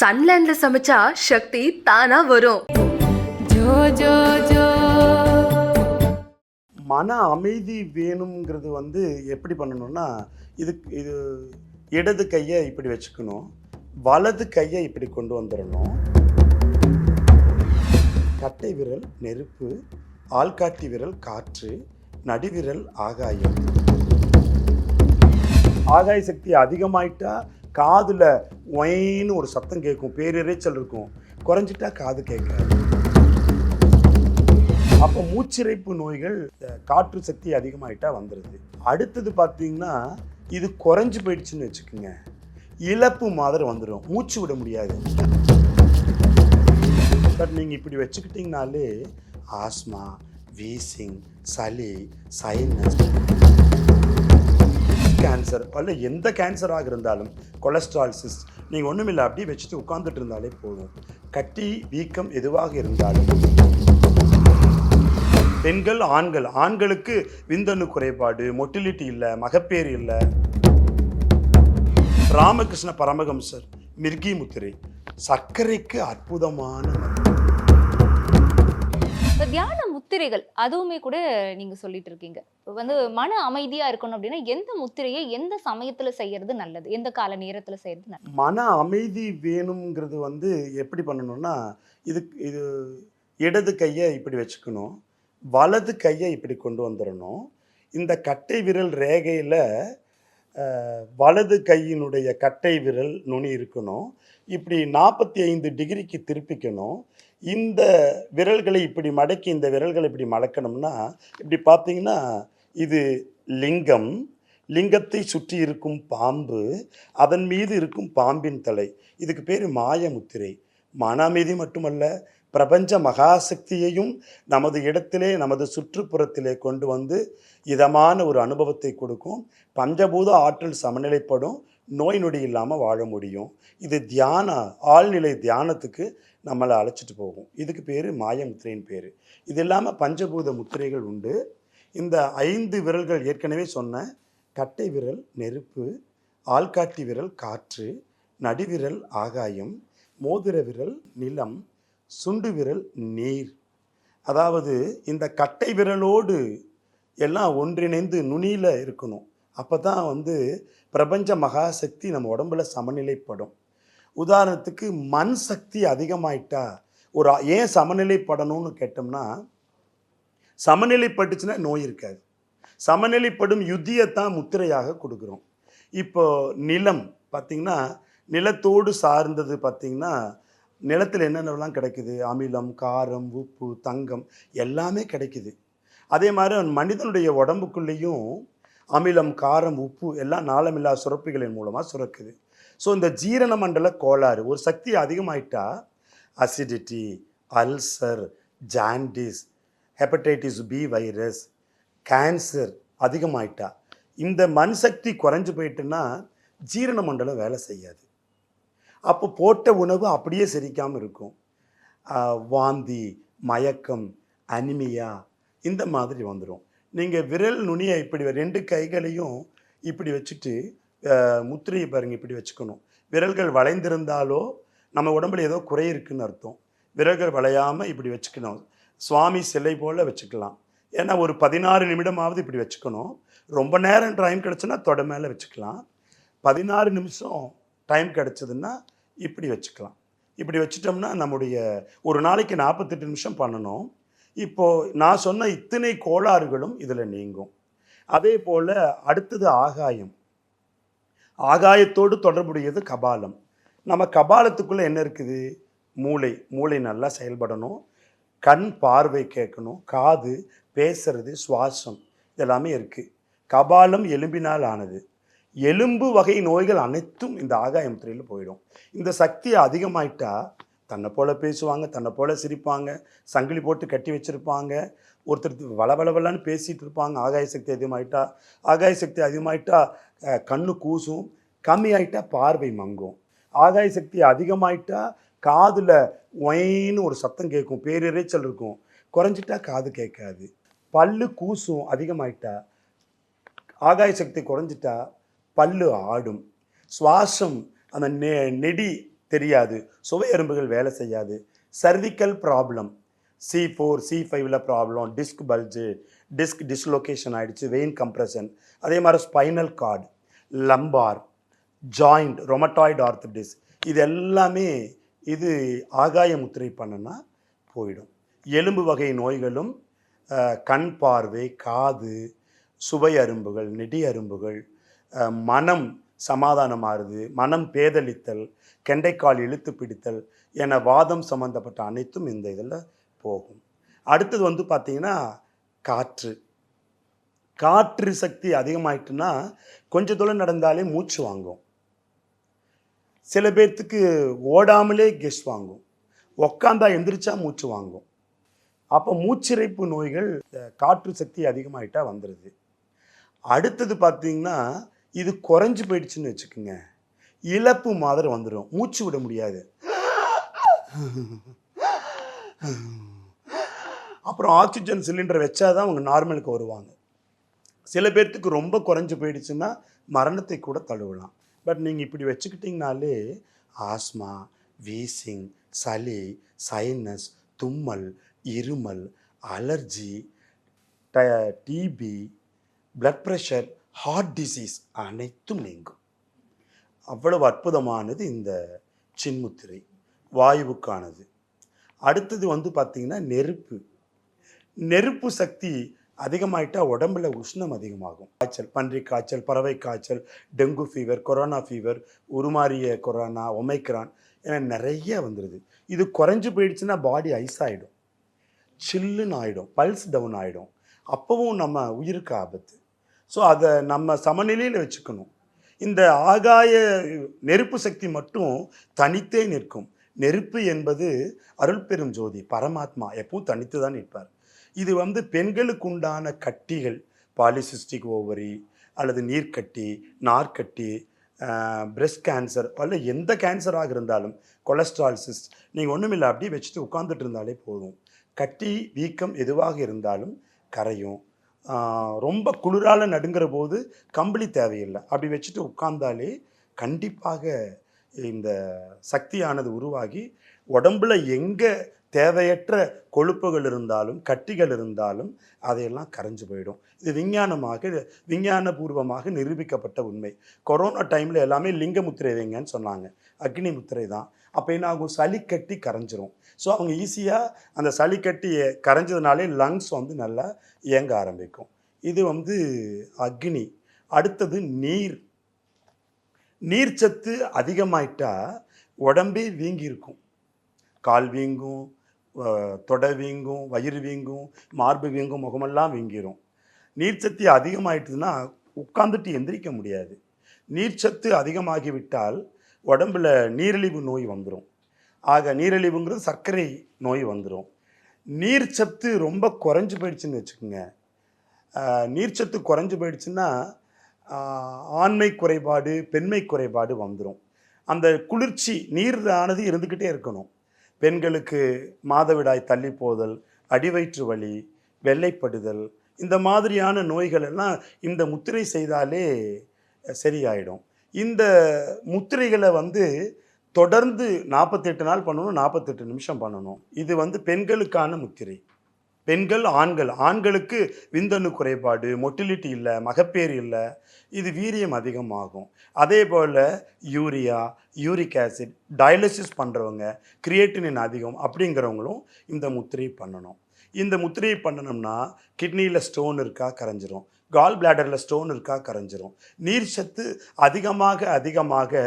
சன்லேண்ட்ல சமைச்சா சக்தி தானா வரும். ஜோ ஜோ ஜோ. மன அமைதி வேணுங்கிறது வந்து எப்படி பண்ணணும்னா இது இது இடது கையை இப்படி வச்சுக்கணும் வலது கையை இப்படி கொண்டு வந்துடணும். கட்டை விரல் நெருப்பு ஆள்காட்டி விரல் காற்று நடுவிரல் ஆகாயம். ஆகாய சக்தி அதிகமாயிட்டா காதில் ஒயின்னு ஒரு சத்தம் கேட்கும் பேரிரைச்சல் இருக்கும். குறைஞ்சிட்டா காது கேட்காது. அப்போ மூச்சிறைப்பு நோய்கள் காற்று சக்தி அதிகமாகிட்டா வந்துடுது அடுத்தது பார்த்தீங்கன்னா இது குறைஞ்சி போயிடுச்சுன்னு வச்சுக்கோங்க. இழப்பு மாதிரி வந்துடும் மூச்சு விட முடியாது. பட் நீங்கள் இப்படி வச்சுக்கிட்டிங்கனாலே ஆஸ்மா வீசிங் சளி சைனஸ் கேன்சர் அல்ல எந்த கேன்சராக இருந்தாலும் கொலஸ்ட்ரால் சிஸ்ட் நீங்கள் ஒன்றுமில்லை அப்படியே வச்சுட்டு உட்காந்துட்டு இருந்தாலே போதும். கட்டி வீக்கம் எதுவாக இருந்தாலும். பெண்கள் ஆண்கள் ஆண்களுக்கு விந்தணு குறைபாடு மொட்டிலிட்டி இல்லை மகப்பேறு இல்லை. ராமகிருஷ்ண பரமஹம்சர் மிர்கி முத்திரை சர்க்கரைக்கு அற்புதமான தியானம் முத்திரைகள் அதுவுமே கூட நீங்க சொல்லிட்டு இருக்கீங்க வந்து மன அமைதியா இருக்கணும் அப்படின்னா எந்த முத்திரையை எந்த சமயத்துல செய்யறது நல்லது? எந்த கால நேரத்துல செய்யறது நல்லது? மன அமைதி வேணுங்கிறது வந்து எப்படி பண்ணணும்னா இது இது இடது கையை இப்படி வச்சுக்கணும் வலது கையை இப்படி கொண்டு வந்துடணும். இந்த கட்டை விரல் ரேகையில் வலது கையினுடைய கட்டை விரல் நுனி இருக்கணும். இப்படி நாற்பத்தி ஐந்து டிகிரிக்கு திருப்பிக்கணும். இந்த விரல்களை இப்படி மடக்கி இந்த விரல்களை இப்படி மடக்கணும்னா இப்படி பார்த்தீங்கன்னா இது லிங்கம். லிங்கத்தை சுற்றி இருக்கும் பாம்பு அதன் மீது இருக்கும் பாம்பின் தலை. இதுக்கு பேர் மாயமுத்திரை. மன அமைதி மட்டுமல்ல பிரபஞ்ச மகாசக்தியையும் நமது இடத்திலே நமது சுற்றுப்புறத்திலே கொண்டு வந்து இதமான ஒரு அனுபவத்தை கொடுக்கும். பஞ்சபூத ஆற்றல் சமநிலைப்படும். நோய் நொடி இல்லாமல் வாழ முடியும். இது தியான ஆழ்நிலை தியானத்துக்கு நம்மளை அழைச்சிட்டு போகும். இதுக்கு பேர் மாயமுத்திரையின் பேர். இது இல்லாமல் பஞ்சபூத முத்திரைகள் உண்டு. இந்த ஐந்து விரல்கள் ஏற்கனவே சொன்ன கட்டை விரல் நெருப்பு ஆள்காட்டி விரல் காற்று நடுவிரல் ஆகாயம் மோதிர விரல் நிலம் சுண்டு விரல் நீர். அதாவது இந்த கட்டை விரலோடு எல்லாம் ஒன்றிணைந்து நுனியில் இருக்கணும். அப்போ தான் வந்து பிரபஞ்ச மகாசக்தி நம்ம உடம்புல சமநிலைப்படும். உதாரணத்துக்கு மண் சக்தி அதிகமாயிட்டா ஒரு ஏன் சமநிலைப்படணும்னு கேட்டோம்னா சமநிலைப்பட்டுச்சுன்னா நோய் இருக்காது. சமநிலைப்படும் யுத்தியத்தான் முத்திரையாக கொடுக்குறோம். இப்போ நிலம் பார்த்திங்கன்னா நிலத்தோடு சார்ந்தது பார்த்திங்கன்னா நிலத்தில் என்னென்னலாம் கிடைக்குது? அமிலம் காரம் உப்பு தங்கம் எல்லாமே கிடைக்குது. அதே மாதிரி மனிதனுடைய உடம்புக்குள்ளேயும் அமிலம் காரம் உப்பு எல்லாம் நாளமில்லா சுரப்பிகளின் மூலமாக சுரக்குது. ஸோ இந்த ஜீரண மண்டல கோளாறு ஒரு சக்தி அதிகமாயிட்டா acidity ulcer jaundice hepatitis B virus cancer அதிகமாயிட்டா. இந்த மண் சக்தி குறைஞ்சு போயிட்டுன்னா ஜீரண மண்டலம் வேலை செய்யாது. அப்போ போட்ட உணவு அப்படியே செரிக்காமல் இருக்கும். வாந்தி மயக்கம் அனிமியா இந்த மாதிரி வந்துடும் நீங்கள் விரல் நுனியை இப்படி ரெண்டு கைகளையும் இப்படி வச்சுட்டு முத்திரையை பாருங்கள் இப்படி வச்சுக்கணும். விரல்கள் வளைந்திருந்தாலோ நம்ம உடம்புல ஏதோ குறை இருக்குன்னு அர்த்தம். விரல்கள் வளையாமல் இப்படி வச்சுக்கணும். சுவாமி சிலை போல் வச்சுக்கலாம். ஏன்னா ஒரு பதினாறு நிமிடமாவது இப்படி வச்சுக்கணும். ரொம்ப நேரம் டைம் கிடச்சுன்னா தொட மேலே வச்சுக்கலாம். பதினாறு நிமிஷம் டைம் கிடச்சதுன்னா இப்படி வச்சுக்கலாம். இப்படி வச்சுட்டோம்னா நம்முடைய ஒரு நாளைக்கு நாற்பத்தெட்டு நிமிஷம் பண்ணணும். இப்போது நான் சொன்ன இத்தனை கோளாறுகளும் இதில் நீங்கும். அதே போல் அடுத்தது ஆகாயம். ஆகாயத்தோடு தொடர்புடையது கபாலம். நம்ம கபாலத்துக்குள்ளே என்ன இருக்குது? மூளை. மூளை நல்லா செயல்படணும். கண் பார்வை கேட்கணும். காது பேசுறது சுவாசம் இதெல்லாமே இருக்குது கபாலம் எலும்பினால் ஆனது. எலும்பு வகை நோய்கள் அனைத்தும் இந்த ஆகாயம் துறையில் போயிடும். இந்த சக்தி அதிகமாயிட்டா தன்னை போல் பேசுவாங்க தன்னை போல் சிரிப்பாங்க சங்கிலி போட்டு கட்டி வச்சிருப்பாங்க. ஒருத்தர் வளவளவலன்னு பேசிகிட்டு இருப்பாங்க ஆகாய சக்தி அதிகமாகிட்டா ஆகாய சக்தி அதிகமாகிட்டா கண்ணு கூசும் கம்மியாயிட்டா பார்வை மங்கும். ஆகாய சக்தி அதிகமாயிட்டா காதில் ஒயின்னு ஒரு சத்தம் கேட்கும் பேரிரைச்சல் இருக்கும். குறைஞ்சிட்டா காது கேட்காது. பல்லு கூசும் அதிகமாயிட்டா ஆகாய சக்தி குறைஞ்சிட்டா பல்லு ஆடும். சுவாசம் அந்த நெ நெடி தெரியாது. சுவை எறும்புகள் வேலை செய்யாது. Cervical problem C four C ஃபைவ்ல problem disc bulge disc dislocation ஆகிடுச்சு வெயின் கம்ப்ரெஷன் அதே மாதிரி spinal cord lumbar joint rheumatoid arthritis இது எல்லாமே இது ஆகாய முத்திரை பண்ணுனா போயிடும். எலும்பு வகை நோய்களும் கண் பார்வை காது சுவை அரும்புகள் நெடி அரும்புகள் மனம் சமாதானம் ஆறுது மனம் பேதலித்தல் கெண்டைக்கால் இழுத்து பிடித்தல் என வாதம் சம்பந்தப்பட்ட அனைத்தும் இந்த இதில் போகும். அடுத்தது வந்து பார்த்தீங்கன்னா காற்று. காற்று சக்தி அதிகமாயிட்டுன்னா கொஞ்ச தூரம் நடந்தாலே மூச்சு வாங்கும். சில பேர்த்துக்கு ஓடாமலே கெஸ் வாங்கும். உக்காந்தா எந்திரிச்சா மூச்சு வாங்கும். அப்போ மூச்சிறைப்பு நோய்கள் காற்று சக்தி அதிகமாயிட்டா வந்துடுது அடுத்தது பார்த்தீங்கன்னா இது குறைஞ்சி போயிடுச்சுன்னு வச்சுக்கோங்க. இழப்பு மாதிரி வந்துடும் மூச்சு விட முடியாது. அப்புறம் ஆக்சிஜன் சிலிண்டர் வச்சாதான் அவங்க நார்மலுக்கு வருவாங்க. சில பேர்த்துக்கு ரொம்ப குறைஞ்சி போயிடுச்சுன்னா மரணத்தை கூட தழுவலாம். பட் நீங்கள் இப்படி வச்சுக்கிட்டிங்கனாலே ஆஸ்மா வீசிங் சளி சைனஸ் தும்மல் இருமல் அலர்ஜி ட TB blood pressure heart disease அனைத்தும் நீங்கும். அவ்வளவு அற்புதமானது இந்த சின்முத்திரை வாயுவுக்கானது. அடுத்தது வந்து பார்த்திங்கன்னா நெருப்பு. நெருப்பு சக்தி அதிகமாயிட்டா உடம்புல உஷ்ணம் அதிகமாகும். காய்ச்சல் பன்றி காய்ச்சல் பறவை காய்ச்சல் டெங்கு ஃபீவர் கொரோனா ஃபீவர் உருமாறிய கொரோனா ஒமைக்ரான் என நிறைய வந்துடுது இது குறைஞ்சு போயிடுச்சுன்னா பாடி ஐஸ் ஆகிடும் சில்லுன்னு ஆகிடும் பல்ஸ் டவுன் ஆகிடும் அப்போவும் நம்ம உயிருக்கு ஆபத்து. ஸோ அதை நம்ம சமநிலையில் வச்சுக்கணும். இந்த ஆகாய நெருப்பு சக்தி மட்டும் தனித்தே நிற்கும். நெருப்பு என்பது அருள் பெரும் ஜோதி பரமாத்மா எப்பவும் தனித்து தான் நிற்பார். இது வந்து பெண்களுக்கு உண்டான கட்டிகள் பாலிசிஸ்டிக் ஓவரி அல்லது நீர்க்கட்டி நார்க்கட்டி பிரெஸ்ட் கேன்சர் அல்ல எந்த கேன்சராக இருந்தாலும் கொலஸ்ட்ரால் சிஸ்ட் நீங்கள் ஒன்றுமில்லை அப்படியே வச்சுட்டு உட்காந்துட்டு இருந்தாலே போதும். கட்டி வீக்கம் எதுவாக இருந்தாலும் கரையும். ரொம்ப குளிரால் நடுங்கிற போது கம்பளி தேவையில்லை. அப்படி வச்சுட்டு உட்கார்ந்தாலே கண்டிப்பாக இந்த சக்தியானது உருவாகி உடம்புல எங்கே தேவையற்ற கொழுப்புகள் இருந்தாலும் கட்டிகள் இருந்தாலும் அதையெல்லாம் கரைஞ்சு போயிடும். இது விஞ்ஞானமாக விஞ்ஞானபூர்வமாக நிரூபிக்கப்பட்ட உண்மை. கொரோனா டைமில் எல்லாமே லிங்க முத்திரை வைங்கன்னு சொன்னாங்க. அக்னி முத்திரை தான். அப்போ என்ன ஆகும்? சளி கட்டி கரைஞ்சிரும். ஸோ அவங்க ஈஸியாக அந்த சளி கட்டி கரைஞ்சதுனாலே லங்ஸ் வந்து நல்லா இயங்க ஆரம்பிக்கும். இது வந்து அக்னி. அடுத்தது நீர். நீர்ச்சத்து அதிகமாயிட்டா உடம்பே வீங்கி இருக்கும். கால் வீங்கும் தொடை வீங்கும் வயிறு வீங்கும் மார்பு வீங்கும் முகமெல்லாம் வீங்கிரும். நீர்ச்சத்து அதிகமாயிட்டுதுன்னா உட்காந்துட்டு எந்திரிக்க முடியாது. நீர்ச்சத்து அதிகமாகிவிட்டால் உடம்புல நீரிழிவு நோய் வந்துடும் ஆக நீரிழிவுங்கிறது சர்க்கரை நோய் வந்துடும் நீர்ச்சத்து ரொம்ப குறைஞ்சி போயிடுச்சுன்னு வச்சுக்கோங்க. நீர்ச்சத்து குறைஞ்சி போயிடுச்சுன்னா ஆண்மை குறைபாடு பெண்மை குறைபாடு வந்துடும் அந்த குளிர்ச்சி நீர் ஆனது இருந்துக்கிட்டே இருக்கணும். பெண்களுக்கு மாதவிடாய் தள்ளி போதல் அடிவயிற்று வலி வெள்ளைப்படுதல் இந்த மாதிரியான நோய்கள் எல்லாம் இந்த முத்திரை செய்தாலே சரியாயிடும். இந்த முத்திரைகளை வந்து தொடர்ந்து நாற்பத்தெட்டு நாள் பண்ணணும் நாற்பத்தெட்டு நிமிஷம் பண்ணணும். இது வந்து பெண்களுக்கான முத்திரை. பெண்கள் ஆண்கள். ஆண்களுக்கு விந்தணு குறைபாடு மொட்டிலிட்டி இல்லை மகப்பேறு இல்லை. இது வீரியம் அதிகமாகும். அதே போல் யூரியா யூரிக் ஆசிட் டயாலிசிஸ் பண்ணுறவங்க கிரியேட்டினின் அதிகம் அப்படிங்கிறவங்களும் இந்த முத்திரை பண்ணணும். இந்த முத்திரையை பண்ணணும்னா கிட்னியில் ஸ்டோன் இருக்கா கரைஞ்சிரும். கால் பிளாடரில் ஸ்டோன் இருக்கா கரைஞ்சிரும். நீர் சத்து அதிகமாக அதிகமாக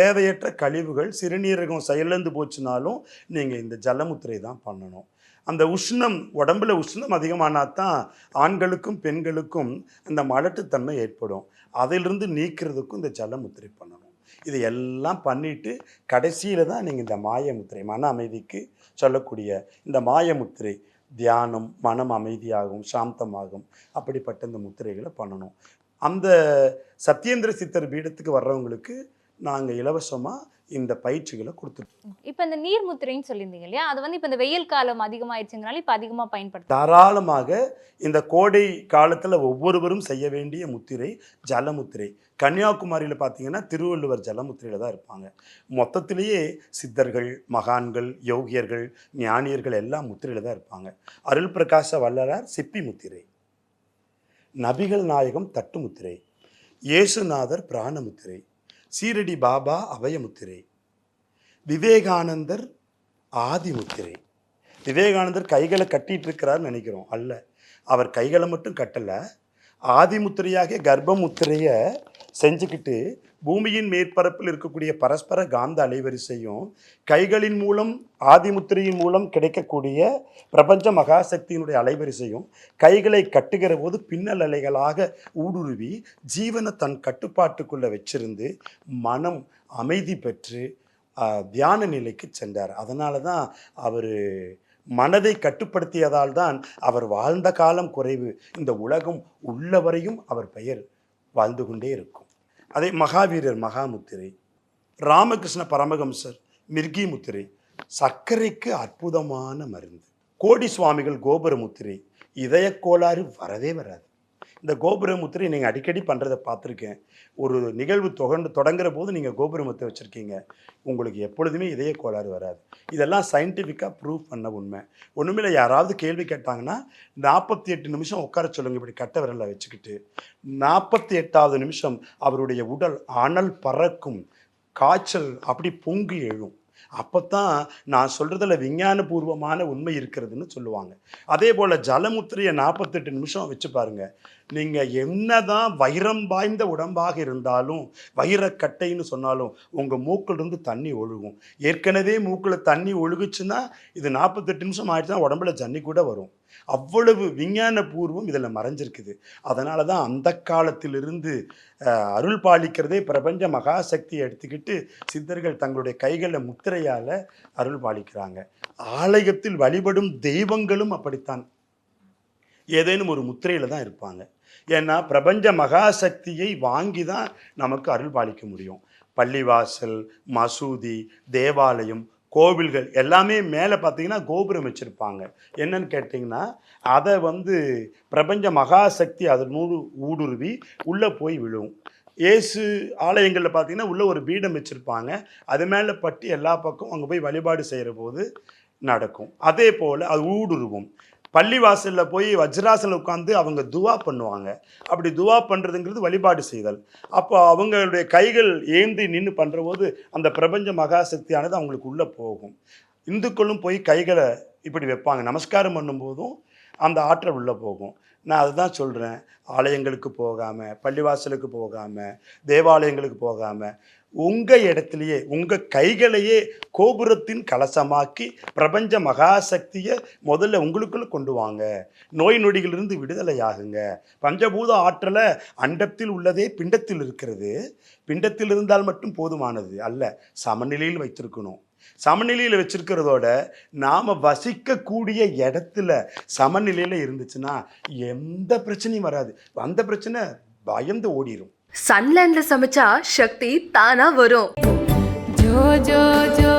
தேவையற்ற கழிவுகள் சிறுநீரகம் செயலிழந்து போச்சுனாலும் நீங்கள் இந்த ஜலமுத்திரை தான் பண்ணணும். அந்த உஷ்ணம் உடம்புல உஷ்ணம் அதிகமானா தான் ஆண்களுக்கும் பெண்களுக்கும் அந்த மலட்டுத்தன்மை ஏற்படும். அதிலிருந்து நீக்கிறதுக்கும் இந்த ஜலமுத்திரை பண்ணணும். இது எல்லாம் பண்ணிவிட்டு கடைசியில் தான் நீங்கள் இந்த மாயமுத்திரை மன அமைதிக்கு சொல்லக்கூடிய இந்த மாயமுத்திரை தியானம் மனம் அமைதியாகும் சாந்தமாகும். அப்படிப்பட்ட இந்த முத்திரைகளை பண்ணணும். அந்த சத்யேந்திர சித்தர் பீடத்துக்கு வர்றவங்களுக்கு நாங்கள் இலவசமாக இந்த பயிற்சிகளை கொடுத்துருக்கோம் இப்ப இந்த நீர் முத்திரைன்னு சொல்லியிருந்தீங்க இல்லையா? அது வந்து இப்ப இந்த வெயில் காலம் அதிகமாயிடுச்சுங்கனால இப்ப அதிகமா பயன்படுத்த தாராளமாக இந்த கோடை காலத்தில் ஒவ்வொருவரும் செய்ய வேண்டிய முத்திரை ஜலமுத்திரை. கன்னியாகுமரியில் பார்த்தீங்கன்னா திருவள்ளுவர் ஜலமுத்திரையில் தான் இருப்பாங்க. மொத்தத்திலேயே சித்தர்கள் மகான்கள் யோகியர்கள் ஞானியர்கள் எல்லாம் முத்திரையில் தான் இருப்பாங்க. அருள் பிரகாச வள்ளலார் சிப்பி முத்திரை. நபிகள் நாயகம் தட்டு முத்திரை. இயேசுநாதர் பிராணமுத்திரை. சீரடி பாபா அபயமுத்திரை. விவேகானந்தர் ஆதிமுத்திரை. விவேகானந்தர் கைகளை கட்டிட்டு இருக்கிறார்னு நினைக்கிறோம். அல்ல. அவர் கைகளை மட்டும் கட்டலை. ஆதிமுத்திரையாக கர்ப்பமுத்திரையை செஞ்சுக்கிட்டு பூமியின் மேற்பரப்பில் இருக்கக்கூடிய பரஸ்பர காந்த அலைவரிசையும் கைகளின் மூலம் ஆதிமுத்திரையின் மூலம் கிடைக்கக்கூடிய பிரபஞ்ச மகாசக்தியினுடைய அலைவரிசையும் கைகளை கட்டுகிற போது பின்னல் அலைகளாக ஊடுருவி ஜீவனை தன் கட்டுப்பாட்டுக்குள்ளே வச்சிருந்து மனம் அமைதி பெற்று தியான நிலைக்கு சென்றார். அதனால தான் அவர் மனதை கட்டுப்படுத்தியதால் தான் அவர் வாழ்ந்த காலம் குறைவு. இந்த உலகம் உள்ளவரையும் அவர் பெயர் வாழ்ந்து கொண்டே இருக்கும். அதே மகாவீரர் மகாமுத்திரை ராமகிருஷ்ண பரமஹம்சர் மிர்கி முத்திரை சர்க்கரைக்கு அற்புதமான மருந்து கோடி சுவாமிகள் கோபுர முத்திரை இதய கோளாறு வரவே வராது. இந்த கோபுர முத்திரை நீங்கள் அடிக்கடி பண்ணுறதை பார்த்துருக்கேன். ஒரு நிகழ்வு தொடர்ந்து தொடங்குற போது நீங்கள் கோபுர முத்திரை வச்சுருக்கீங்க. உங்களுக்கு எப்பொழுதுமே இதய கோளாறு வராது. இதெல்லாம் சயின்டிஃபிக்காக ப்ரூவ் பண்ண உண்மை. ஒன்றுமே யாராவது கேள்வி கேட்டாங்கன்னா நாற்பத்தி எட்டு நிமிஷம் உட்கார சொல்லுங்க. இப்படி கட்ட விரலை வச்சுக்கிட்டு நாற்பத்தி எட்டாவது நிமிஷம் அவருடைய உடல் அனல் பறக்கும் காய்ச்சல் அப்படி பொங்கி எழும். அப்போ தான் நான் சொல்கிறதுல விஞ்ஞானபூர்வமான உண்மை இருக்கிறதுன்னு சொல்லுவாங்க. அதே போல் ஜலமுத்திரையை நாற்பத்தெட்டு நிமிஷம் வச்சு பாருங்க. நீங்கள் என்ன தான் வைரம் வாய்ந்த உடம்பாக இருந்தாலும் வைரக்கட்டைன்னு சொன்னாலும் உங்கள் மூக்கிலிருந்து தண்ணி ஒழுகும். ஏற்கனவே மூக்கில் தண்ணி ஒழுகுச்சுன்னா இது நாற்பத்தெட்டு நிமிஷம் ஆயிடுச்சுன்னா உடம்புல ஜன்னி கூட வரும். அவ்வளவு விஞ்ஞான பூர்வம் இதில் மறைஞ்சிருக்குது. அதனால தான் அந்த காலத்திலிருந்து அருள் பாலிக்கிறதே பிரபஞ்ச மகாசக்தியை எடுத்துக்கிட்டு சித்தர்கள் தங்களுடைய கைகளை முத்திரையால் அருள் பாலிக்கிறாங்க. ஆலயத்தில் வழிபடும் தெய்வங்களும் அப்படித்தான். ஏதேனும் ஒரு முத்திரையில் தான் இருப்பாங்க. ஏன்னா பிரபஞ்ச மகாசக்தியை வாங்கி தான் நமக்கு அருள் பாலிக்க முடியும். பள்ளிவாசல் மசூதி தேவாலயம் கோவில்கள் எல்லாமே மேலே பார்த்தீங்கன்னா கோபுரம் வச்சுருப்பாங்க. என்னன்னு கேட்டிங்கன்னா அதை வந்து பிரபஞ்ச மகாசக்தி அதன் மூடு ஊடுருவி உள்ளே போய் விழும். இயேசு ஆலயங்களில் பார்த்தீங்கன்னா உள்ளே ஒரு பீடம் வச்சுருப்பாங்க. அது மேலே பட்டு எல்லா பக்கம் அங்கே போய் வழிபாடு செய்கிற போது நடக்கும். அதே போல் அது ஊடுருவும். பள்ளிவாசலில் போய் வஜ்ராசனில் உட்காந்து அவங்க துவா பண்ணுவாங்க. அப்படி துவா பண்ணுறதுங்கிறது வழிபாடு செய்தல். அப்போ அவங்களுடைய கைகள் ஏந்தி நின்று பண்ணுற போது அந்த பிரபஞ்ச மகாசக்தியானது அவங்களுக்கு உள்ளே போகும். இந்துக்களும் போய் கைகளை இப்படி வைப்பாங்க. நமஸ்காரம் பண்ணும்போதும் அந்த ஆற்றல் உள்ளே போகும். நான் அதுதான் சொல்கிறேன் ஆலயங்களுக்கு போகாமல் பள்ளிவாசலுக்கு போகாமல் தேவாலயங்களுக்கு போகாமல் உங்கள் இடத்துலையே உங்கள் கைகளையே கோபுரத்தின் கலசமாக்கி பிரபஞ்ச மகாசக்தியை முதல்ல உங்களுக்குள்ளே கொண்டு வாங்க. நோய் நொடிகளிலிருந்து விடுதலை ஆகுங்க. பஞ்சபூத ஆற்றலை அண்டத்தில் உள்ளதே பிண்டத்தில் இருக்கிறது. பிண்டத்தில் இருந்தால் மட்டும் போதுமானது அல்ல சமநிலையில் வைத்திருக்கணும். சமநிலையில் வச்சிருக்கிறதோட நாம் வசிக்கக்கூடிய இடத்துல சமநிலையில் இருந்துச்சுன்னா எந்த பிரச்சனையும் வராது. அந்த பிரச்சனை பயந்து ஓடிரும். சன்லேண்ட்ல சமைச்சா சக்தி தானா வரும். ஜோ ஜோ ஜோ.